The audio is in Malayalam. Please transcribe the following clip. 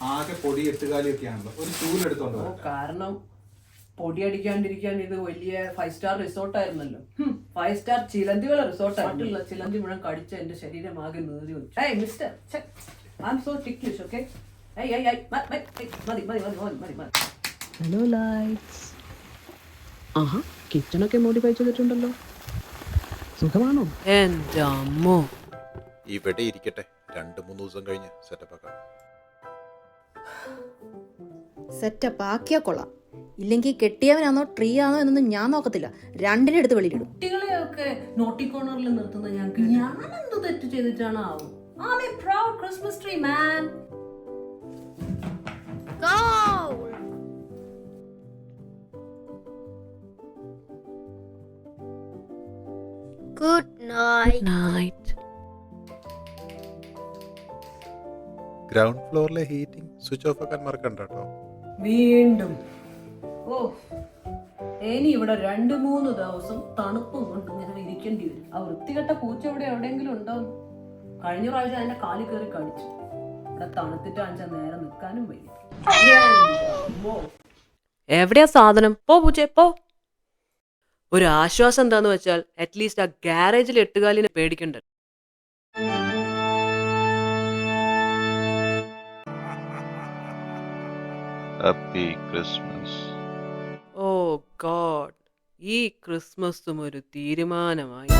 ആകെ പൊടി എട്ടുകാലിയൊക്കെയാണല്ലോ ഒരു ചൂലെടുത്തോണ്ട് ഓ കാരണം കാരണം പൊടിയടിക്കാണ്ടിരിക്കാൻ ഇത് വലിയ ഫൈവ് സ്റ്റാർ റിസോർട്ട് ആയിരുന്നല്ലോ. ഫൈവ് സ്റ്റാർ ചിലന്തികളെ റിസോർട്ടായിട്ടുള്ള ചിലന്തി മുഴുവൻ കടിച്ച എന്റെ ശരീരം ആകെ നീറി വെച്ചു hey mister I'm so ticklish okay മതി മതി മതി മതി മതി. ഹലോ ലൈറ്റ്സ് ആഹാ കിച്ചണൊക്കെ മോഡിഫൈ ചെയ്തിട്ടുണ്ടല്ലോ. സുഖമാണോ? എന്റെ അമ്മോ. ഇവിടെ ഇരിക്കട്ടെ. രണ്ട് മൂന്ന് ദിവസം കഴിഞ്ഞ് സെറ്റപ്പ് ആക്കാം. സെറ്റപ്പ് ആക്കിയാ കൊള്ളാം ഇല്ലെങ്കിൽ കെട്ടിയവനാണോ ട്രീ ആണോ എന്നൊന്നും ഞാൻ നോക്കത്തില്ല രണ്ടിനെ എടുത്ത് വെളിയിലിടും കുട്ടികളെയൊക്കെ നോട്ടി കോർണറിൽ നിർത്തുന്ന ഞാൻ ഞാൻ എന്ത് തെറ്റ് ചെയ്തിട്ടാണ് ആവും I'm a proud Christmas tree man. Good night. Night. Ground ഫ്ലോറിലെ heating switch off ആക്കാൻ മറക്കണ്ട കേട്ടോ വീണ്ടും. ഓ ഇനി ഇവിടെ രണ്ട് മൂന്ന് ദിവസം തണുപ്പും കൊണ്ട് ഇങ്ങനെ ഇരിക്കേണ്ടി വരും. ആ വൃത്തികെട്ട പൂച്ച ഇവിടെ എവിടെയെങ്കിലും ഉണ്ടോ? കഴിഞ്ഞ പ്രാവശ്യം അതിന്റെ കാലി കയറി കടിച്ചു. ഇവിടെ തണുത്തിട്ട് അഞ്ച നേരം നിൽക്കാനും വയ്യ. എവിടെയാ സാധനം? പോ പൂച്ച പോ. ഒരു ആശ്വാസം എന്താന്ന് വെച്ചാൽ അറ്റ്ലീസ്റ്റ് ആ ഗാരേജിൽ എട്ടുകാലിനെ പേടിക്കണ്ട. Happy ക്രിസ്മസ് ഓ ഗോഡ് ഈ ക്രിസ്മസും ഒരു തീരുമാനമായി.